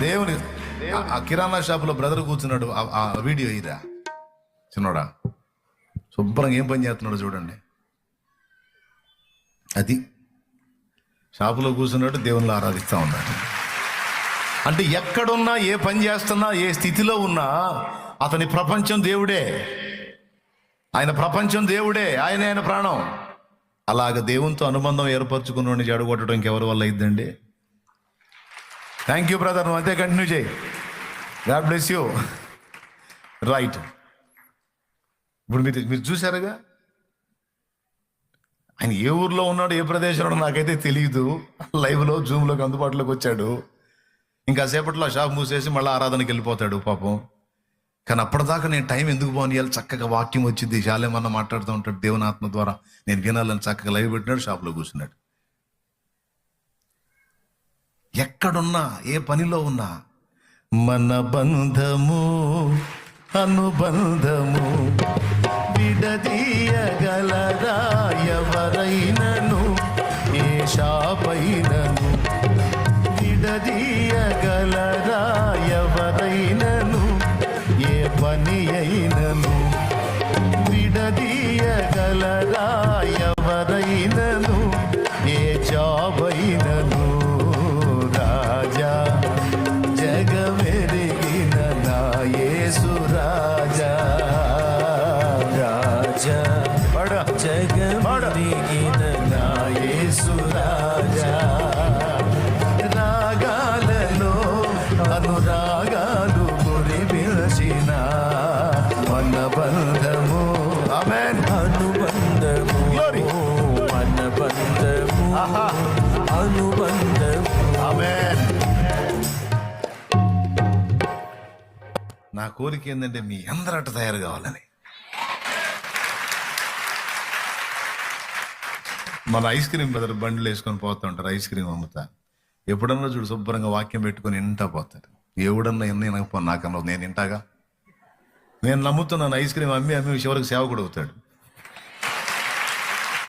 దేవుని ఆ- కిరాణా షాపులో బ్రదర్ కూర్చున్నాడు. ఆ- వీడియో ఇదా? చిన్నోడా? శుభ్రంగా ఏం పని చేస్తున్నాడు చూడండి. అది షాపులో కూర్చున్నాడు దేవుని ఆరాధిస్తూ ఉన్నాడు. అంటే ఎక్కడున్నా ఏ పని చేస్తున్నా ఏ స్థితిలో ఉన్నా అతని ప్రపంచం దేవుడే. ఆయన ప్రపంచం దేవుడే ఆయన ఆయన ప్రాణం. అలాగ దేవునితో అనుబంధం ఏర్పరచుకున్న జడగొట్టడం ఇంకెవరి వల్ల అయిద్దండి? థ్యాంక్ యూ బ్రదర్ నువ్వు అంతే కంటిన్యూ చేయి. గాడ్ బ్లెస్ యూ రైట్ ఇప్పుడు మీరు మీరు చూసారుగా ఆయన ఏ ఊర్లో ఉన్నాడు ఏ ప్రదేశంలో నాకైతే తెలియదు లైవ్లో జూమ్లోకి అందుబాటులోకి వచ్చాడు. ఇంకా సేపట్లో షాప్ మూసేసి మళ్ళీ ఆరాధనకి వెళ్ళిపోతాడు పాపం. కానీ అప్పటిదాకా నేను టైం ఎందుకు పోనీయాలి? చక్కగా వాక్యం వచ్చింది. శాలేమన్నా మాట్లాడుతూ ఉంటాడు దేవుని ఆత్మ ద్వారా. నేను వినాలని చక్కగా లైవ్ పెట్టినాడు షాప్లో కూర్చున్నాడు. ఎక్కడున్నా ఏ పనిలో ఉన్నా మన బంధము అనుబంధము విడదీయగలరా ఎవరైనను ఏ షాపైనను విడదీయగలరా ఎవరైనను ఏ పని అయినను? విడదీయగలరా జగమరిగిన నా యేసు రాజా రాగాలలో అనురాగాలు గురి పిలిచిన. మన బంధము ఆమెన్. అనుబంధము. అనుబంధము ఆహా. అనుబంధము. ఆమెన్. నా కోరిక ఏంటంటే మీ అందరట తయారు కావాలని. మన ఐస్ క్రీమ్ బదులు బండ్లు వేసుకొని పోతూ ఉంటారు ఐస్ క్రీమ్ అమ్ముతా. ఎప్పుడన్నా చూడు శుభ్రంగా వాక్యం పెట్టుకొని ఇంటా పోతారు ఎవడన్నా ఎన్ని వినకపో నాకన్నా నేను ఇంటాగా? నేను నమ్ముతున్నాను ఐస్ క్రీమ్ అమ్మి అమ్మి చివరికి సేవకుడు అవుతాడు.